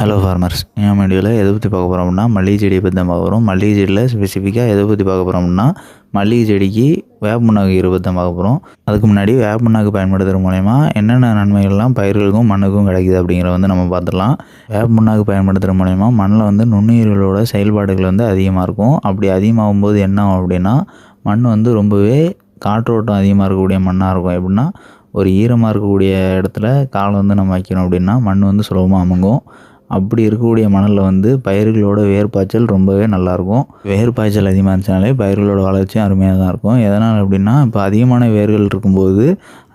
Hello farmers என் வீடியோவில் எதை பற்றி பார்க்க போகிறோம் அப்படின்னா மல்லிகை செடியை பற்றி தான் பார்க்க போகிறோம் மல்லிகை செடியில் ஸ்பெசிஃபிக்காக எதை பற்றி பார்க்க போகிறோம் அப்படின்னா மல்லிகை செடிக்கு வேப்ப இருபது தான் பார்க்க போகிறோம் அதுக்கு முன்னாடி வேப்ப பயன்படுத்துகிற மூலயமா என்னென்ன நன்மைகள்லாம் பயிர்களுக்கும் மண்ணுக்கும் கிடைக்குது அப்படிங்கிறத வந்து நம்ம பார்த்துடலாம். வேப்ப பயன்படுத்துகிற மூலயமா மண்ணில் வந்து நுண்ணுயிர்களோட செயல்பாடுகள் வந்து அதிகமாக இருக்கும். அப்படி அதிகமாகும் போது என்ன ஆகும் அப்படின்னா மண் வந்து ரொம்பவே காற்றோட்டம் அதிகமாக இருக்கக்கூடிய மண்ணாக இருக்கும். எப்படின்னா ஒரு ஈரமாக இருக்கக்கூடிய இடத்துல காலை வந்து நம்ம வைக்கிறோம் அப்படின்னா மண் வந்து சுலபமாக அமுங்கும். அப்படி இருக்கக்கூடிய மணலில் வந்து பயிர்களோட வேர் பாய்ச்சல் ரொம்பவே நல்லாயிருக்கும் வேர் பாய்ச்சல் அதிகமாக இருந்துச்சுனாலே பயிர்களோட வளர்ச்சியும் அருமையாக தான் இருக்கும். எதனால் அப்படின்னா இப்போ அதிகமான வேர்கள் இருக்கும்போது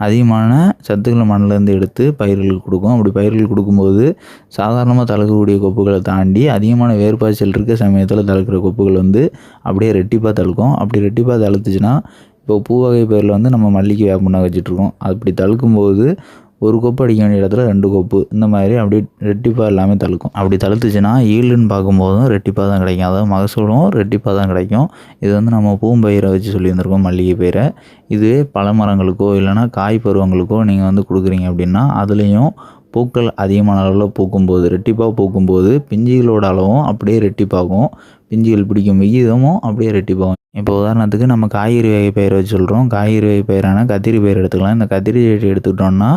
அதிகமான சத்துக்களை மண்ணிலேருந்து எடுத்து பயிர்களுக்கு கொடுக்கும். அப்படி பயிர்கள் கொடுக்கும்போது சாதாரணமாக தழுக்கக்கூடிய கொப்புகளை தாண்டி அதிகமான வேர் பாய்ச்சல் இருக்க சமயத்தில் தழுக்கிற கொப்புகள் வந்து அப்படியே ரெட்டிப்பாக தழுக்கும். அப்படி ரெட்டிப்பாக தழுத்துச்சுன்னா இப்போ பூ வகை பயிரில் வந்து நம்ம மல்லிகை வேப்பண்ணா வச்சுட்ருக்கோம். அப்படி தழுக்கும்போது ஒரு கொப்பு அடிக்க வேண்டிய இடத்துல ரெண்டு கொப்பு. இந்த மாதிரி அப்படி ரெட்டிப்பாக எல்லாமே தழுக்கும். அப்படி தழுத்துச்சுன்னா ஈல்டுன்னு பார்க்கும்போதும் ரெட்டிப்பாக தான் கிடைக்கும். அதாவது மகசூலும் ரெட்டிப்பாக தான் கிடைக்கும். இது வந்து நம்ம பூம்பயிரை வச்சு சொல்லியிருந்திருக்கோம் மல்லிகை பயிரை. இதுவே பழமரங்களுக்கோ இல்லைனா காய் பருவங்களுக்கோ நீங்கள் வந்து கொடுக்குறீங்க அப்படின்னா அதுலேயும் பூக்கள் அதிகமான அளவில் பூக்கும்போது ரெட்டிப்பாக பூக்கும்போது பிஞ்சுகளோட அளவும் அப்படியே ரெட்டிப்பாகும். பிஞ்சுகள் பிடிக்கும் விகிதமும் அப்படியே ரெட்டிப்பாகும். இப்போ உதாரணத்துக்கு நம்ம காய்கறி வகை பயிர் வச்சு சொல்கிறோம் காய்கறி வகை பயிரான கத்திரி பயிர் எடுத்துக்கலாம். இந்த கத்திரி செடி எடுத்துக்கிட்டோம்னா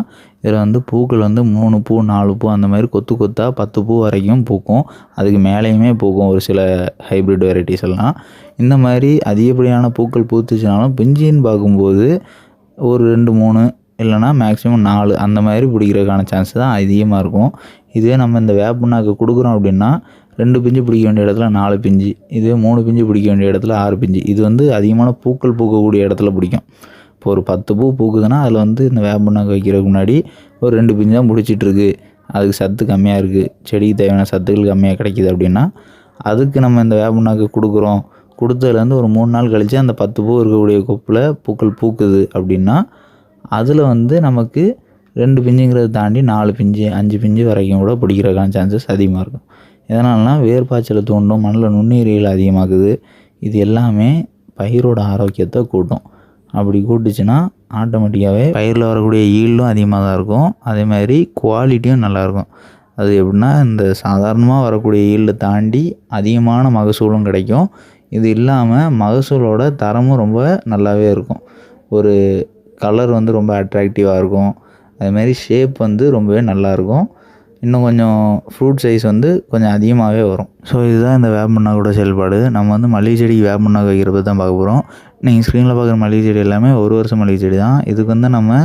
இதில் வந்து பூக்கள் வந்து மூணு பூ நாலு பூ அந்த மாதிரி கொத்து கொத்தாக பத்து பூ வரைக்கும் பூக்கும். அதுக்கு மேலேயுமே பூக்கும் ஒரு சில ஹைப்ரிட் வெரைட்டிஸ் எல்லாம். இந்த மாதிரி அதிகப்படியான பூக்கள் பூத்துச்சுனாலும் பிஞ்சின்னு பார்க்கும்போது ஒரு ரெண்டு மூணு இல்லைனா மேக்ஸிமம் நாலு அந்த மாதிரி பிடிக்கிறதுக்கான சான்ஸ் தான் அதிகமாக இருக்கும். இதுவே நம்ம இந்த வேப்பண்ணாக்கு கொடுக்குறோம் அப்படின்னா ரெண்டு பிஞ்சு பிடிக்க வேண்டிய இடத்துல நாலு பிஞ்சு இதே மூணு பிஞ்சு பிடிக்க வேண்டிய இடத்துல ஆறு பிஞ்சு. இது வந்து அதிகமான பூக்கள் பூக்கக்கூடிய இடத்துல பிடிக்கும். இப்போ ஒரு பத்து பூ பூக்குதுன்னா அதில் வந்து இந்த வேப்பண்ணாக்கு வைக்கிறதுக்கு முன்னாடி ஒரு ரெண்டு பிஞ்சு தான் பிடிச்சிட்ருக்கு அதுக்கு சத்து கம்மியாக இருக்குது செடிக்கு தேவையான சத்துக்கள் கம்மியாக கிடைக்கிது அப்படின்னா அதுக்கு நம்ம இந்த வேப்பண்ணாக்கு கொடுக்குறோம். கொடுத்ததுலேருந்து ஒரு மூணு நாள் கழித்து அந்த பத்து பூ இருக்கக்கூடிய கொப்பில் பூக்கள் பூக்குது அப்படின்னா அதில் வந்து நமக்கு ரெண்டு பிஞ்சுங்கிறத தாண்டி நாலு பிஞ்சு அஞ்சு பிஞ்சு வரைக்கும் கூட பிடிக்கிறதுக்கான சான்சஸ் அதிகமாக இருக்கும். எதனால்னா வேர் பாய்ச்சலை தூண்டும் மண்ணில் நுண்ணுயிரிகள் அதிகமாகுது. இது எல்லாமே பயிரோட ஆரோக்கியத்தை கூட்டும். அப்படி கூட்டுச்சுன்னா ஆட்டோமேட்டிக்காகவே பயிரில் வரக்கூடிய ஈல்டும் அதிகமாக தான் இருக்கும். அதே மாதிரி குவாலிட்டியும் நல்லாயிருக்கும் அது எப்படின்னா இந்த சாதாரணமாக வரக்கூடிய ஈல்டை தாண்டி அதிகமான மகசூலும் கிடைக்கும். இது இல்லாமல் மகசூலோட தரமும் ரொம்ப நல்லாவே இருக்கும். ஒரு கலர் வந்து ரொம்ப அட்ராக்டிவாக இருக்கும். அதுமாரி ஷேப் வந்து ரொம்பவே நல்லாயிருக்கும் இன்னும் கொஞ்சம் ஃப்ரூட் சைஸ் வந்து கொஞ்சம் அதிகமாகவே வரும். ஸோ இதுதான் இந்த வேப்பண்ணாக்கோட செயல்பாடு. நம்ம வந்து மல்லிகை செடிக்கு வேப்பண்ணாக்கு வைக்கிறப்ப தான் பார்க்க போகிறோம் நீங்கள் ஸ்க்ரீனில் பார்க்குற மல்லிகை செடி எல்லாமே ஒரு வருஷம் மல்லிகை செடி தான். இதுக்கு வந்து நம்ம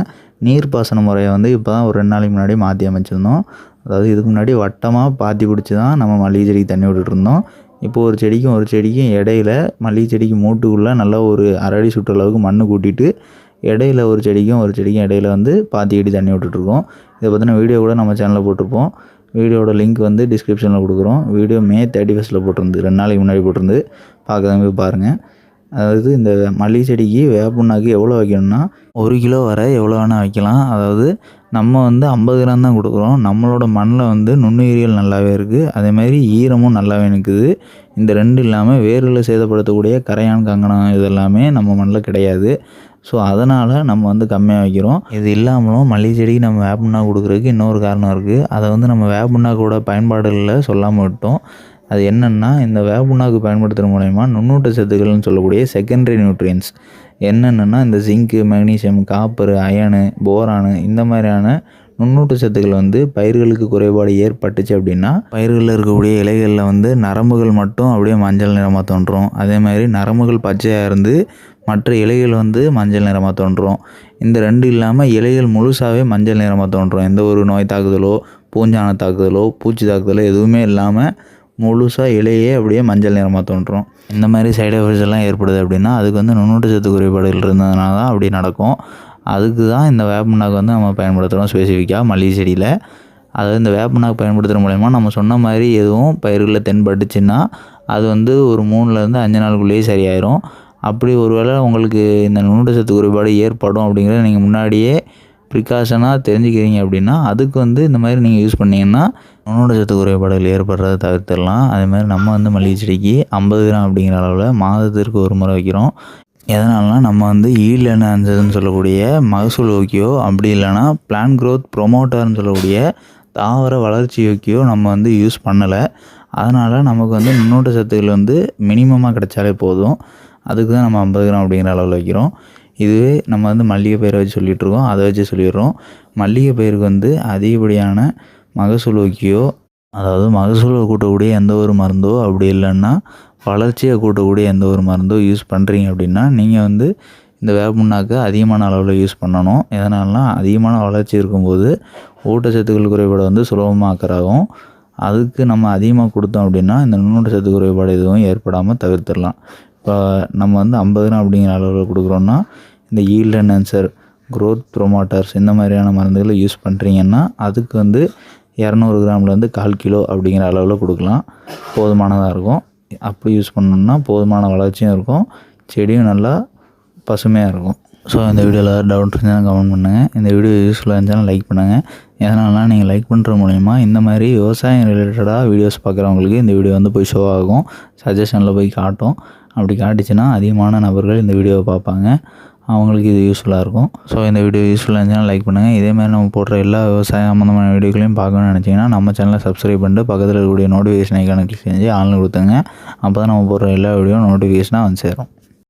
நீர்ப்பாசன முறையை வந்து இப்போ தான் ஒரு ரெண்டு நாளைக்கு முன்னாடி மாற்றி அமைச்சிருந்தோம். அதாவது இதுக்கு முன்னாடி வட்டமாக பாத்தி பிடிச்சி தான் நம்ம மல்லிகை செடிக்கு தண்ணி விட்டுட்டு இருந்தோம் இப்போது ஒரு செடிக்கும் ஒரு செடிக்கும் இடையில மல்லிகை செடிக்கு மூட்டுக்குள்ளே நல்லா ஒரு அரடி சுற்றளவுக்கு மண் கூட்டிட்டு இடையில ஒரு செடிக்கும் ஒரு செடிக்கும் இடையில வந்து பாத்தி அடி தண்ணி விட்டுட்ருக்கோம். இதை பற்றின வீடியோ கூட நம்ம சேனலில் போட்டிருப்போம். வீடியோட லிங்க் வந்து டிஸ்கிரிப்ஷனில் கொடுக்குறோம். வீடியோ மே தேர்ட்டி ஃபஸ்ட்டில் போட்டிருந்து ரெண்டு நாளைக்கு முன்னாடி போட்டிருந்து பார்க்காதவங்க போய் பாருங்கள் அதாவது இந்த மல்லிகை செடிக்கு வேப்பண்ணாக்கு எவ்வளோ வைக்கணும்னா ஒரு கிலோ வரை எவ்வளோ வேணால் வைக்கலாம். அதாவது நம்ம வந்து ஐம்பது கிராம் தான் கொடுக்குறோம். நம்மளோட மண்ணில் வந்து நுண்ணுயிரியல் நல்லாவே இருக்குது அதேமாதிரி ஈரமும் நல்லாவே நிற்குது இந்த ரெண்டு இல்லாமல் வேர்களை சேதப்படுத்தக்கூடிய கரையான் கங்கணம் இதெல்லாமே நம்ம மண்ணில் கிடையாது. ஸோ அதனால் நம்ம வந்து கம்மியாக வைக்கிறோம். இது இல்லாமலும் மல்லிகை செடிக்கு நம்ம வேப்பண்ணா கொடுக்குறதுக்கு இன்னொரு காரணம் இருக்குது அதை வந்து நம்ம வேப்பண்ணாக்கோட பயன்பாடுகளில் சொல்லாமல் விட்டோம். அது என்னென்னா இந்த வேப்புண்ணாக்கு பயன்படுத்துகிற மூலயமா நுண்ணூட்ட சத்துக்கள்னு சொல்லக்கூடிய செகண்டரி நியூட்ரியன்ஸ் என்னென்னா இந்த zinc magnesium copper iron boron இந்த மாதிரியான நுண்ணூட்ட சத்துக்கள் வந்து பயிர்களுக்கு குறைபாடு ஏற்பட்டுச்சு அப்படின்னா பயிர்களில் இருக்கக்கூடிய இலைகளில் வந்து நரம்புகள் மட்டும் அப்படியே மஞ்சள் நிறமாக தோன்றும். அதே மாதிரி நரம்புகள் பச்சையாக இருந்து மற்ற இலைகள் வந்து மஞ்சள் நிறமாக தோன்றும். இந்த ரெண்டு இல்லாமல் இலைகள் முழுசாகவே மஞ்சள் நிறமாக தோன்றும். எந்த ஒரு நோய் தாக்குதலோ பூஞ்சான தாக்குதலோ பூச்சி தாக்குதலோ எதுவுமே இல்லாமல் முழுசாக இலையே அப்படியே மஞ்சள் நிறமாக தோன்றும். இந்த மாதிரி சைடு எஃபெக்ட்ஸ் எல்லாம் ஏற்படுது அப்படின்னா அதுக்கு வந்து நுண்ணூட்டச்சத்து குறைபாடுகள் இருந்ததுனால தான் அப்படி நடக்கும். அதுக்கு தான் இந்த வேப்பண்ணாக்கு வந்து நம்ம பயன்படுத்துகிறோம் ஸ்பெசிஃபிக்காக மல்லிகை செடியில். அதாவது இந்த வேப்பண்ணாக்கு பயன்படுத்துகிற மூலயமா நம்ம சொன்ன மாதிரி எதுவும் பயிர்களில் தென்பட்டுச்சுன்னா அது வந்து ஒரு மூணுலேருந்து அஞ்சு நாளுக்குள்ளேயே சரியாயிரும். அப்படி ஒருவேளை உங்களுக்கு இந்த நுண்ணூட்டச்சத்து குறைபாடு ஏற்படும் அப்படிங்கிறத நீங்கள் முன்னாடியே ப்ரிகாஷனாக தெரிஞ்சுக்கிறீங்க அப்படின்னா அதுக்கு வந்து இந்த மாதிரி நீங்கள் யூஸ் பண்ணிங்கன்னா நுண்ணூட்டச்சத்து குறைபாடுகள் ஏற்படுறத தவிர்த்துடலாம். அதேமாதிரி நம்ம வந்து மல்லிகை செடிக்கு ஐம்பது கிராம் அப்படிங்கிற அளவில் மாதத்திற்கு ஒரு முறை வைக்கிறோம். எதனாலனா நம்ம வந்து ஈல் என்ஹான்சர்னு சொல்லக்கூடிய மகசூல் ஓக்கியோ அப்படி இல்லைன்னா பிளான் க்ரோத் ப்ரொமோட்டர்னு சொல்லக்கூடிய தாவர வளர்ச்சி வளர்ச்சிக்கு நம்ம வந்து யூஸ் பண்ணலை. அதனால் நமக்கு வந்து நுண்ணூட்ட சத்துக்கள் வந்து மினிமமாக கிடைச்சாலே போதும். அதுக்கு தான் நம்ம ஐம்பது கிராம் அப்படிங்கிற அளவில் வைக்கிறோம். இதுவே நம்ம வந்து மல்லிகை பயிரை வச்சு சொல்லிகிட்ருக்கோம் அதை வச்சு சொல்லிடுறோம். மல்லிகை பயிருக்கு வந்து அதிகப்படியான மகசூல் வைக்கியோ அதாவது மகசூலை கூட்டக்கூடிய எந்த ஒரு மருந்தோ அப்படி இல்லைன்னா வளர்ச்சியை கூட்டக்கூடிய எந்த ஒரு மருந்தோ யூஸ் பண்ணுறீங்க அப்படின்னா நீங்கள் வந்து இந்த வேப்பமுன்னாக்கை அதிகமான அளவில் யூஸ் பண்ணணும். எதனாலனா அதிகமான வளர்ச்சி இருக்கும்போது ஊட்டச்சத்துக்கள் குறைபாடு வந்து சுலபமாக அக்கறாகும் அதுக்கு நம்ம அதிகமாக கொடுத்தோம் அப்படின்னா இந்த நுண்ணூட்டச்சத்து குறைபாடு எதுவும் ஏற்படாமல் தவிர்த்துடலாம். இப்போ நம்ம வந்து ஐம்பது ரூபா அப்படிங்கிற அளவில் கொடுக்குறோன்னா இந்த ஈல்ட் என்ஹான்சர் க்ரோத் ப்ரொமோட்டர்ஸ் இந்த மாதிரியான மருந்துகளை யூஸ் பண்ணுறீங்கன்னா அதுக்கு வந்து இரநூறு கிராம்லேருந்து கால் கிலோ அப்படிங்கிற அளவில் கொடுக்கலாம். போதுமானதாக இருக்கும். அப்படி யூஸ் பண்ணோம்னா போதுமான வளர்ச்சியும் இருக்கும். செடியும் நல்லா பசுமையாக இருக்கும். ஸோ இந்த வீடியோவில் டவுட் இருந்தாலும் கமெண்ட் பண்ணுங்கள் இந்த வீடியோ யூஸ்ஃபுல்லாக இருந்துச்சுன்னா லைக் பண்ணுங்கள் எதனாலலாம் நீங்கள் லைக் பண்ணுற மூலிமா இந்த மாதிரி விவசாயம் ரிலேட்டடாக வீடியோஸ் பார்க்குறவங்களுக்கு இந்த வீடியோ வந்து போய் ஷோ ஆகும். சஜஷனில் போய் காட்டும். அப்படி காட்டுச்சுன்னா அதிகமான நபர்கள் இந்த வீடியோவை பார்ப்பாங்க. அவங்களுக்கு இது யூஸ்ஃபுல்லாக இருக்கும். ஸோ இந்த வீடியோ யூஸ்ஃபுல்லாக இருந்துச்சுன்னா லைக் பண்ணுங்கள் இதே மாதிரி நம்ம போடுற எல்லா விவசாயம் சம்மந்தமான வீடியோக்களையும் பார்க்கணும்னு நினச்சிங்கன்னா நம்ம சேனலை சப்ஸ்கிரைப் பண்ணிட்டு பக்கத்தில் இருக்கக்கூடிய நோட்டிஃபிகேஷன் ஐக்கானை கிளிக் செஞ்சு ஆன்லைன் கொடுத்துங்க அப்போ தான் நம்ம போடுற எல்லா வீடியோ நோட்டிஃபிகேஷனாக வந்து சேரும்.